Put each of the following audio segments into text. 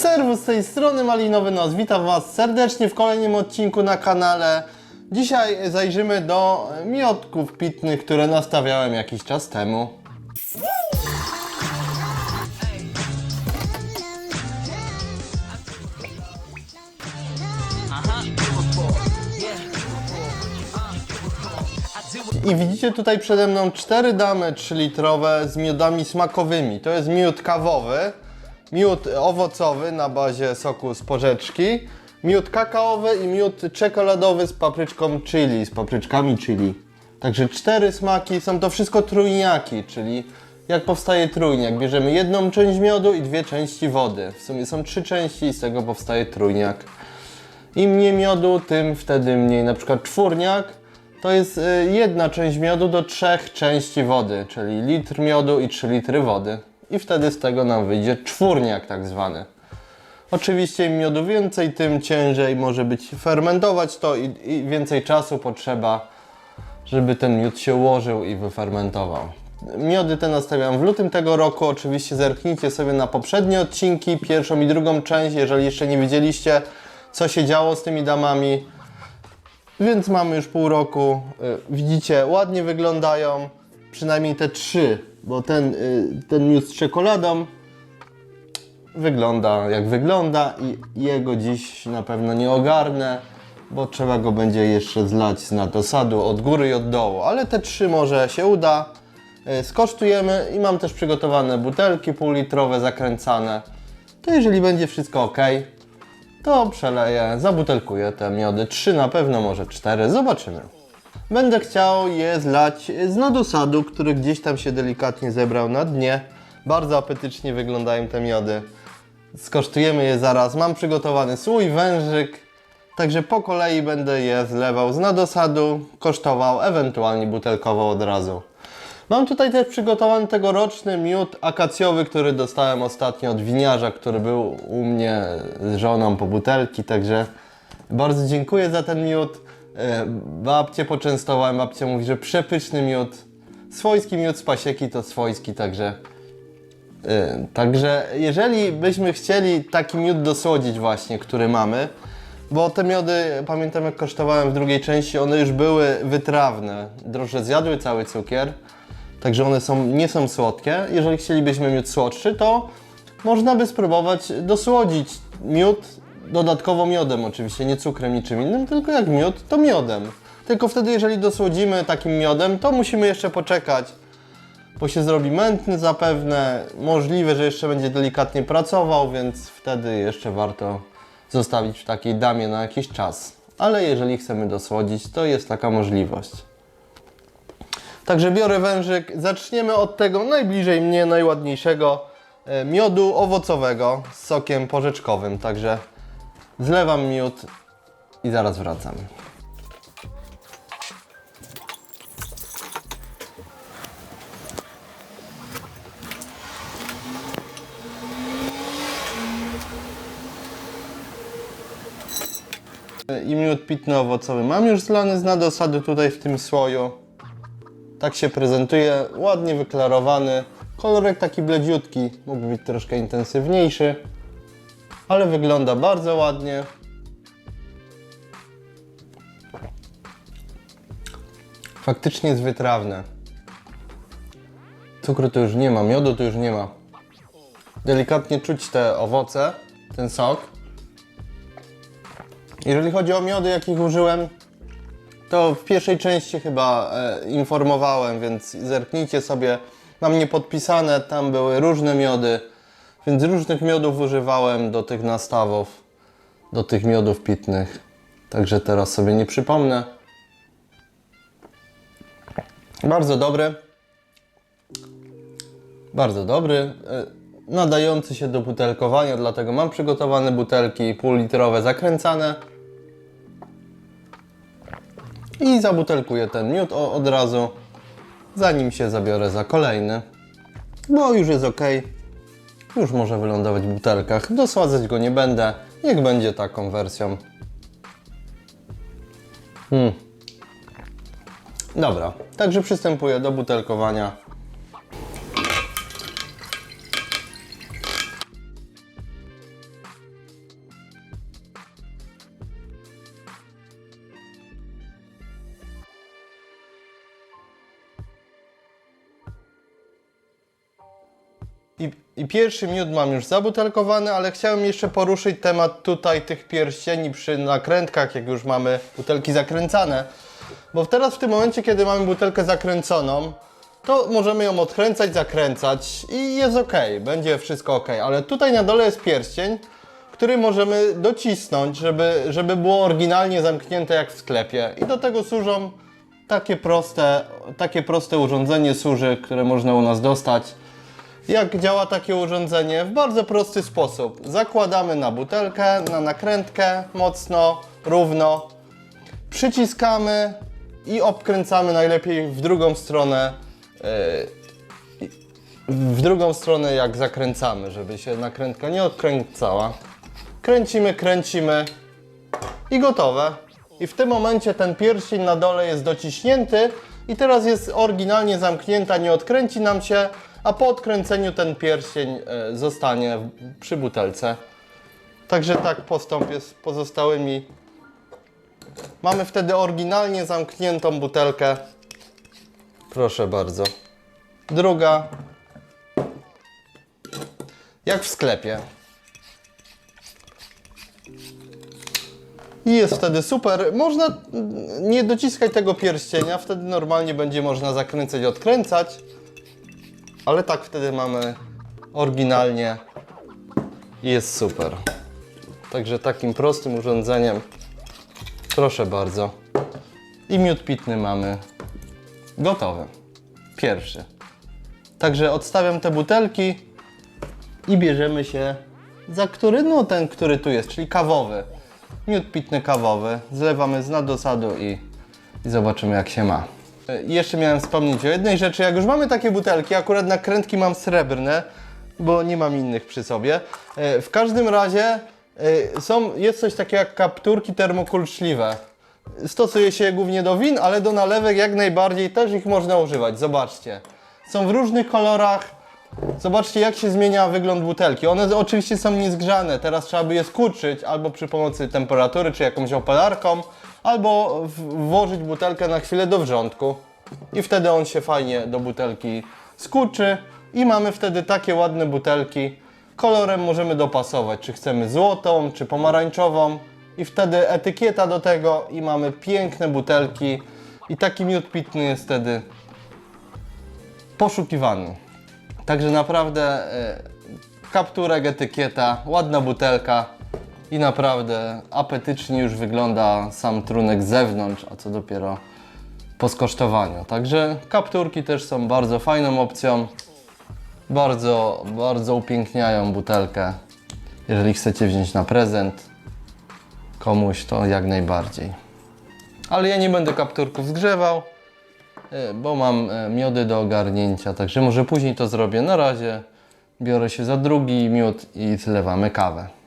Serwus z tej strony Malinowy Nos. Witam Was serdecznie w kolejnym odcinku na kanale. Dzisiaj zajrzymy do miodków pitnych, które nastawiałem jakiś czas temu. I widzicie tutaj przede mną cztery damy 3-litrowe z miodami smakowymi. To jest miód kawowy, miód owocowy na bazie soku z porzeczki, miód kakaowy i miód czekoladowy z papryczką chili, z papryczkami chili. Także cztery smaki, są to wszystko trójniaki, czyli jak powstaje trójniak. Bierzemy jedną część miodu i dwie części wody. W sumie są trzy części i z tego powstaje trójniak. Im mniej miodu, tym wtedy mniej. Na przykład czwórniak to jest y, jedna część miodu do trzech części wody, czyli litr miodu i 3 litry wody. I wtedy z tego nam wyjdzie czwórniak tak zwany. Oczywiście im miodu więcej, tym ciężej może być fermentować to i, i więcej czasu potrzeba, żeby ten miód się ułożył i wyfermentował. Miody te nastawiam w lutym tego roku. Oczywiście zerknijcie sobie na poprzednie odcinki, pierwszą i drugą część, jeżeli jeszcze nie widzieliście, co się działo z tymi damami. Więc mamy już pół roku. Y, Widzicie, ładnie wyglądają. Przynajmniej te trzy, bo ten, y, ten miód z czekoladą wygląda jak wygląda i jego dziś na pewno nie ogarnę, bo trzeba go będzie jeszcze zlać z nadosadu od góry i od dołu. Ale te trzy może się uda. Y, Skosztujemy i mam też przygotowane butelki półlitrowe zakręcane. To jeżeli będzie wszystko ok, to przeleję, zabutelkuję te miody. Trzy na pewno, może cztery, zobaczymy. Będę chciał je zlać z nadosadu, który gdzieś tam się delikatnie zebrał na dnie. Bardzo apetycznie wyglądają te miody. Skosztujemy je zaraz. Mam przygotowany słój, wężyk, także po kolei będę je zlewał z nadosadu, kosztował, ewentualnie butelkował od razu. Mam tutaj też przygotowany tegoroczny miód akacjowy, który dostałem ostatnio od winiarza, który był u mnie z żoną po butelki, także bardzo dziękuję za ten miód. E, Babcię poczęstowałem, babcia mówi, że przepyszny miód. Swojski miód z pasieki to swojski, także e, Także jeżeli byśmy chcieli taki miód dosłodzić właśnie, który mamy, bo te miody, pamiętam jak kosztowałem w drugiej części, one już były wytrawne. Drożdże zjadły cały cukier, także one są, nie są słodkie. Jeżeli chcielibyśmy miód słodszy, to można by spróbować dosłodzić miód dodatkowo miodem oczywiście, nie cukrem, niczym innym, tylko jak miód, to miodem. Tylko wtedy, jeżeli dosłodzimy takim miodem, to musimy jeszcze poczekać, bo się zrobi mętny zapewne. Możliwe, że jeszcze będzie delikatnie pracował, więc wtedy jeszcze warto zostawić w takiej damie na jakiś czas. Ale jeżeli chcemy dosłodzić, to jest taka możliwość. Także biorę wężyk. Zaczniemy od tego najbliżej mnie, najładniejszego e, miodu owocowego z sokiem porzeczkowym. Także zlewam miód i zaraz wracam. I miód pitny owocowy mam już zlany z nadosady tutaj w tym słoju. Tak się prezentuje, ładnie wyklarowany. Kolorek taki bledziutki, mógł być troszkę intensywniejszy, ale wygląda bardzo ładnie. Faktycznie jest wytrawne. Cukru tu już nie ma, miodu tu już nie ma. Delikatnie czuć te owoce, ten sok. Jeżeli chodzi o miody, jakich użyłem, to w pierwszej części chyba e, informowałem, więc zerknijcie sobie. Mam niepodpisane, tam były różne miody, więc różnych miodów używałem do tych nastawów, do tych miodów pitnych. Także teraz sobie nie przypomnę. Bardzo dobry. Bardzo dobry. e, Nadający się do butelkowania, dlatego mam przygotowane butelki półlitrowe zakręcane. I zabutelkuję ten miód od razu, zanim się zabiorę za kolejny. Bo już jest ok. Już może wylądować w butelkach. Dosładzać go nie będę. Niech będzie taką wersją. Hmm. Dobra, także przystępuję do butelkowania. Pierwszy miód mam już zabutelkowany, ale chciałem jeszcze poruszyć temat tutaj tych pierścieni przy nakrętkach, jak już mamy butelki zakręcane. Bo teraz w tym momencie, kiedy mamy butelkę zakręconą, to możemy ją odkręcać, zakręcać i jest ok, będzie wszystko ok. Ale tutaj na dole jest pierścień, który możemy docisnąć, żeby, żeby było oryginalnie zamknięte jak w sklepie. I do tego służą takie proste, takie proste urządzenie służy, które można u nas dostać. Jak działa takie urządzenie? W bardzo prosty sposób. Zakładamy na butelkę, na nakrętkę mocno, równo. Przyciskamy i obkręcamy najlepiej w drugą stronę. yy, w drugą stronę jak zakręcamy, żeby się nakrętka nie odkręcała. Kręcimy, kręcimy i gotowe. I w tym momencie ten pierścień na dole jest dociśnięty i teraz jest oryginalnie zamknięta, nie odkręci nam się, a po odkręceniu ten pierścień e, zostanie przy butelce. Także tak postąpię z pozostałymi. Mamy wtedy oryginalnie zamkniętą butelkę. Proszę bardzo. Druga. Jak w sklepie. I jest wtedy super. Można nie dociskać tego pierścienia, wtedy normalnie będzie można zakręcać odkręcać. Ale tak wtedy mamy oryginalnie i jest super. Także takim prostym urządzeniem, proszę bardzo. I miód pitny mamy gotowy. Pierwszy. Także odstawiam te butelki i bierzemy się za który? No ten, który tu jest, czyli kawowy. Miód pitny kawowy. Zlewamy z nadosadu i, i zobaczymy jak się ma. Jeszcze miałem wspomnieć o jednej rzeczy. Jak już mamy takie butelki, akurat nakrętki mam srebrne, bo nie mam innych przy sobie. E, W każdym razie e, są, jest coś takiego jak kapturki termokulczliwe. Stosuje się je głównie do win, ale do nalewek jak najbardziej też ich można używać. Zobaczcie. Są w różnych kolorach. Zobaczcie, jak się zmienia wygląd butelki. One oczywiście są niezgrzane. Teraz trzeba by je skurczyć albo przy pomocy temperatury, czy jakąś opalarką, albo włożyć butelkę na chwilę do wrzątku. I wtedy on się fajnie do butelki skurczy. I mamy wtedy takie ładne butelki. Kolorem możemy dopasować, czy chcemy złotą, czy pomarańczową. I wtedy etykieta do tego i mamy piękne butelki. I taki miód pitny jest wtedy poszukiwany. Także naprawdę e, kapturek, etykieta, ładna butelka i naprawdę apetycznie już wygląda sam trunek z zewnątrz, a co dopiero po skosztowaniu. Także kapturki też są bardzo fajną opcją. Bardzo, bardzo upiękniają butelkę. Jeżeli chcecie wziąć na prezent komuś, to jak najbardziej. Ale ja nie będę kapturków zgrzewał. E, bo mam e, miody do ogarnięcia, także może później to zrobię. Na razie biorę się za drugi miód i zlewamy kawę.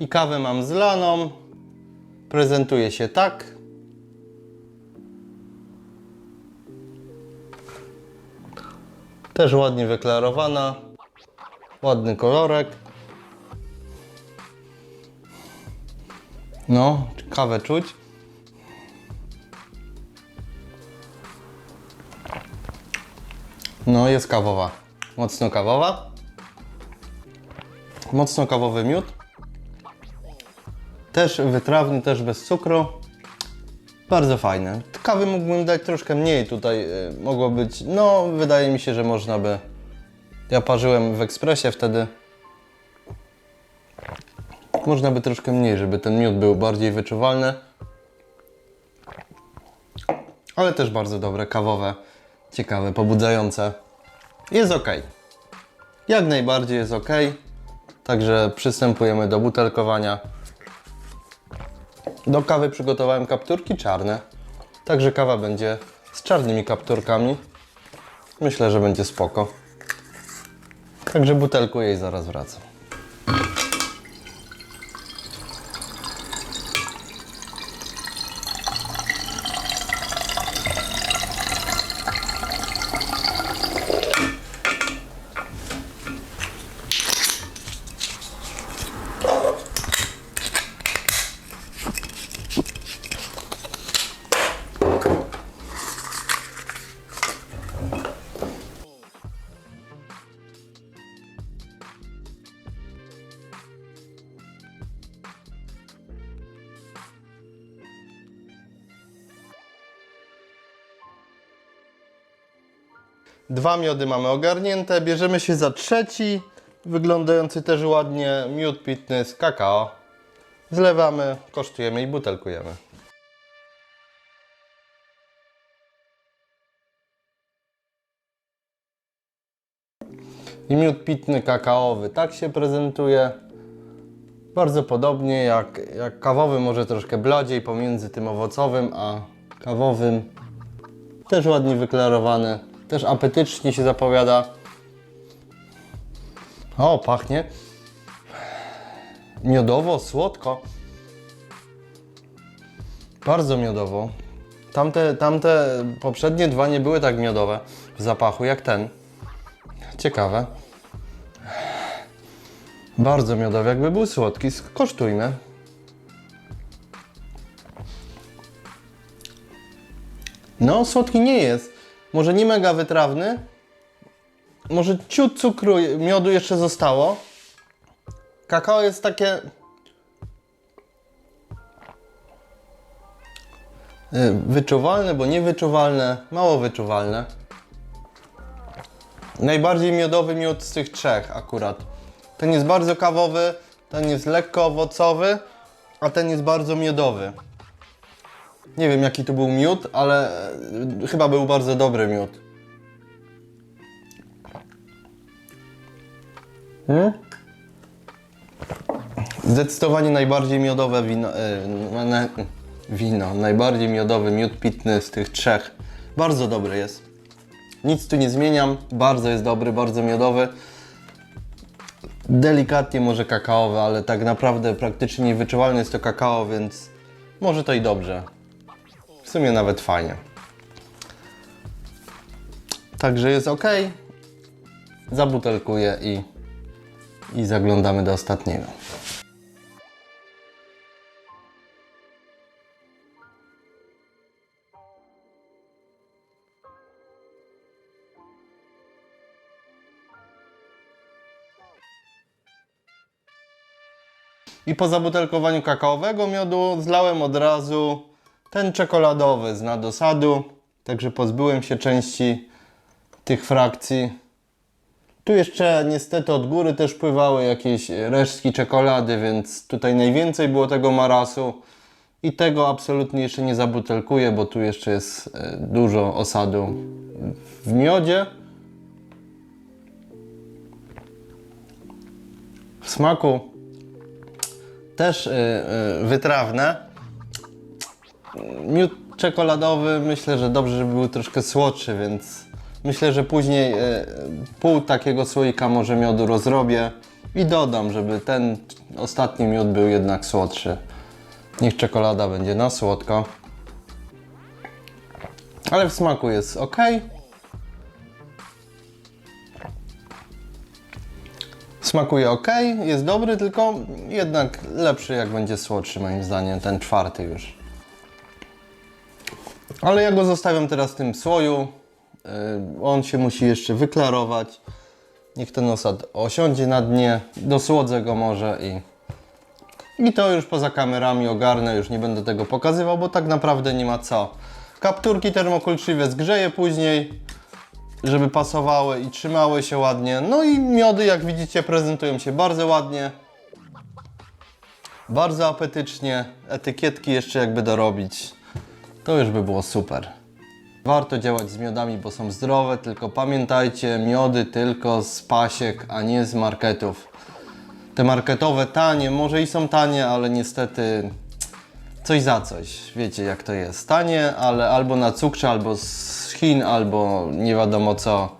I kawę mam zlaną. Prezentuje się tak. Też ładnie wyklarowana. Ładny kolorek. No, kawę czuć. No, jest kawowa. Mocno kawowa. Mocno kawowy miód. Też wytrawny, też bez cukru. Bardzo fajne. Kawy mógłbym dać troszkę mniej tutaj. y, Mogło być, no wydaje mi się, że można by ja parzyłem w ekspresie wtedy. Można by troszkę mniej, żeby ten miód był bardziej wyczuwalny. Ale też bardzo dobre, kawowe, ciekawe, pobudzające. Jest ok. Jak najbardziej jest ok. Także przystępujemy do butelkowania. Do kawy przygotowałem kapturki czarne. Także kawa będzie z czarnymi kapturkami. Myślę, że będzie spoko. Także butelkuję i zaraz wracam. Dwa miody mamy ogarnięte. Bierzemy się za trzeci, wyglądający też ładnie, miód pitny z kakao. Zlewamy, kosztujemy i butelkujemy. I miód pitny kakaowy tak się prezentuje. Bardzo podobnie jak, jak kawowy, może troszkę bladziej pomiędzy tym owocowym a kawowym. Też ładnie wyklarowany, też apetycznie się zapowiada. O, pachnie miodowo, słodko. Bardzo miodowo. Tamte, tamte poprzednie dwa nie były tak miodowe w zapachu jak ten. Ciekawe. Bardzo miodowy, jakby był słodki. Skosztujmy. No, słodki nie jest. Może nie mega wytrawny. Może ciut cukru, miodu jeszcze zostało. Kakao jest takie... y, Wyczuwalne, bo niewyczuwalne, mało wyczuwalne. Najbardziej miodowy miód z tych trzech akurat. Ten jest bardzo kawowy, ten jest lekko owocowy, a ten jest bardzo miodowy. Nie wiem jaki to był miód, ale e, chyba był bardzo dobry miód. Hmm? Zdecydowanie najbardziej miodowe wino, na, wino, najbardziej miodowy miód pitny z tych trzech. Bardzo dobry jest. Nic tu nie zmieniam, bardzo jest dobry, bardzo miodowy. Delikatnie może kakaowy, ale tak naprawdę praktycznie niewyczuwalny jest to kakao, więc może to i dobrze. W sumie nawet fajnie. Także jest ok. Zabutelkuję i, i zaglądamy do ostatniego. I po zabutelkowaniu kakaowego miodu zlałem od razu ten czekoladowy z nadosadu. Także pozbyłem się części tych frakcji. Tu jeszcze niestety od góry też pływały jakieś resztki czekolady, więc tutaj najwięcej było tego marasu. I tego absolutnie jeszcze nie zabutelkuję, bo tu jeszcze jest e, dużo osadu w miodzie. W smaku też y, y, wytrawne. Miód czekoladowy myślę, że dobrze, żeby był troszkę słodszy, więc myślę, że później y, pół takiego słoika może miodu rozrobię i dodam, żeby ten ostatni miód był jednak słodszy. Niech czekolada będzie na słodko. Ale w smaku jest ok. Smakuje ok, jest dobry, tylko jednak lepszy jak będzie słodszy moim zdaniem, ten czwarty już. Ale ja go zostawiam teraz w tym słoju. Yy, On się musi jeszcze wyklarować. Niech ten osad osiądzie na dnie, dosłodzę go może i, i to już poza kamerami ogarnę, już nie będę tego pokazywał, bo tak naprawdę nie ma co. Kapturki termokulczywe zgrzeję później, żeby pasowały i trzymały się ładnie. No i miody, jak widzicie, prezentują się bardzo ładnie. Bardzo apetycznie. Etykietki jeszcze jakby dorobić. To już by było super. Warto działać z miodami, bo są zdrowe, tylko pamiętajcie, miody tylko z pasiek, a nie z marketów. Te marketowe tanie, może i są tanie, ale niestety coś za coś. Wiecie jak to jest. Tanie, ale albo na cukrze, albo z Chin, albo nie wiadomo co.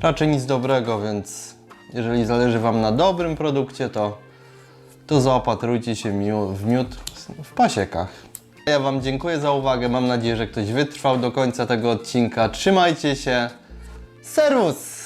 Raczej nic dobrego, więc jeżeli zależy Wam na dobrym produkcie, to, to zaopatrujcie się w miód w pasiekach. Ja Wam dziękuję za uwagę. Mam nadzieję, że ktoś wytrwał do końca tego odcinka. Trzymajcie się. Serwus!